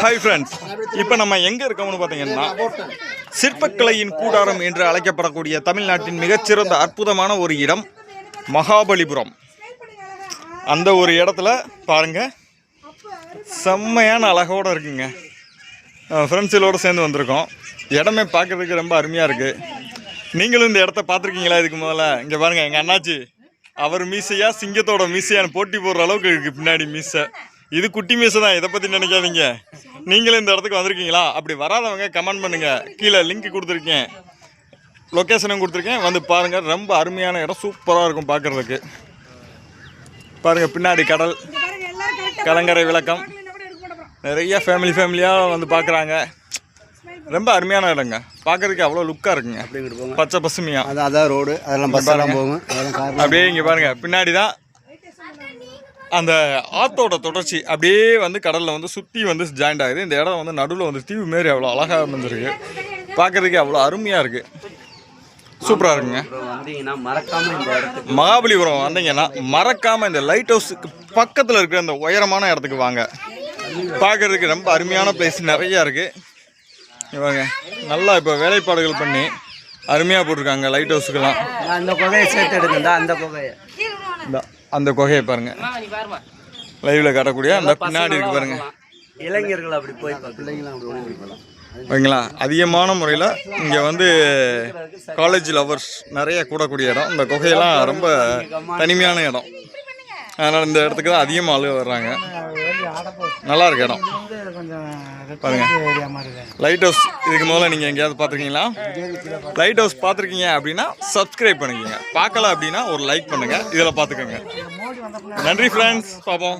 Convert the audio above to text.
Hi friends இப்போ நம்ம எங்கே இருக்கோம்னு பார்த்தீங்கன்னா சிற்பக்கலையின் கூடாரம் என்று அழைக்கப்படக்கூடிய தமிழ்நாட்டின் மிகச்சிறந்த அற்புதமான ஒரு இடம் மகாபலிபுரம். அந்த ஒரு இடத்துல பாருங்கள் செம்மையான அழகோடு இருக்குங்க. ஃப்ரெண்ட்ஸுகளோடு சேர்ந்து வந்திருக்கோம். இடமே பார்க்கறதுக்கு ரொம்ப அருமையாக இருக்குது நீங்களும் இந்த இடத்த பார்த்துருக்கீங்களா இதுக்கு முதல்ல? இங்கே பாருங்கள் எங்கள் அண்ணாச்சி. அவர் மீசையாக சிங்கத்தோட மீசையான்னு போட்டி போடுற அளவுக்கு இருக்குது பின்னாடி மீசை. இது குட்டி மீசை தான் இதை பற்றி நினைக்காதீங்க. நீங்களும் இந்த இடத்துக்கு வந்திருக்கீங்களா? அப்படி வராதவங்க கமெண்ட் பண்ணுங்கள் கீழே லிங்க் கொடுத்துருக்கேன். லொக்கேஷனும் கொடுத்துருக்கேன். வந்து பாருங்கள் ரொம்ப அருமையான இடம் சூப்பராக இருக்கும் பார்க்குறதுக்கு. பாருங்கள் பின்னாடி கடல். கலங்கரை விளக்கம். நிறைய ஃபேமிலி ஃபேமிலியாக வந்து பார்க்குறாங்க. ரொம்ப அருமையான இடங்க. பார்க்கறதுக்கு அவ்வளோ லுக்காக இருக்குங்க. பச்சை பசுமையாக அது அதான் ரோடு அதெல்லாம் பஸ் போகும். அப்படியே இங்கே பாருங்க. பின்னாடி தான் அந்த ஆத்தோட தொடர்ச்சி அப்படியே வந்து கடலில் வந்து சுற்றி வந்து ஜாயிண்ட் ஆகுது. இந்த இடம் வந்து நடுவில் வந்து தீவு மாரி அவ்வளோ அழகாக இருந்திருக்கு பார்க்கறதுக்கு அவ்வளோ அருமையாக இருக்குது சூப்பராக இருக்குங்க. மகாபலிபுரம் வந்தீங்கன்னா மறக்காமல் இந்த லைட் ஹவுஸுக்கு பக்கத்தில் இருக்கிற இந்த உயரமான இடத்துக்கு வாங்க. பார்க்கறதுக்கு ரொம்ப அருமையான பிளேஸ் நிறையா இருக்குது இவங்க நல்லா இப்போ வேலைப்பாடுகள் பண்ணி அருமையாக போட்டிருக்காங்க லைட் ஹவுஸுக்கெல்லாம் அந்த குகையை சேர்த்து எடுக்கண்டா அந்த குகையை. அந்த குகையை பாருங்க. லைவ்ல காட்டக்கூடிய அந்த பின்னாடி இருக்கு பாருங்க. இளைஞர்கள் அப்படி போய் ஓகேங்களா? அதிகமான முறையில் இங்கே வந்து காலேஜ் லவர்ஸ் நிறைய கூடக்கூடிய இடம். இந்த குகையெல்லாம் ரொம்ப தனிமையான இடம். அதனால் இந்த இடத்துக்கு தான் அதிகமாக ஆளு வர்றாங்க. நல்லா இருக்கு இடம். பாருங்க. லைட் ஹவுஸ் இதுக்கு முதல்ல நீங்கள் எங்கேயாவது பார்த்துருக்கீங்களா? லைட் ஹவுஸ் பார்த்துருக்கீங்க அப்படின்னா சப்ஸ்கிரைப் பண்ணிக்கோங்க. பார்க்கல அப்படின்னா ஒரு லைக் பண்ணுங்கள் இதில் பார்த்துக்கோங்க. நன்றி ஃப்ரெண்ட்ஸ் பார்ப்போம்.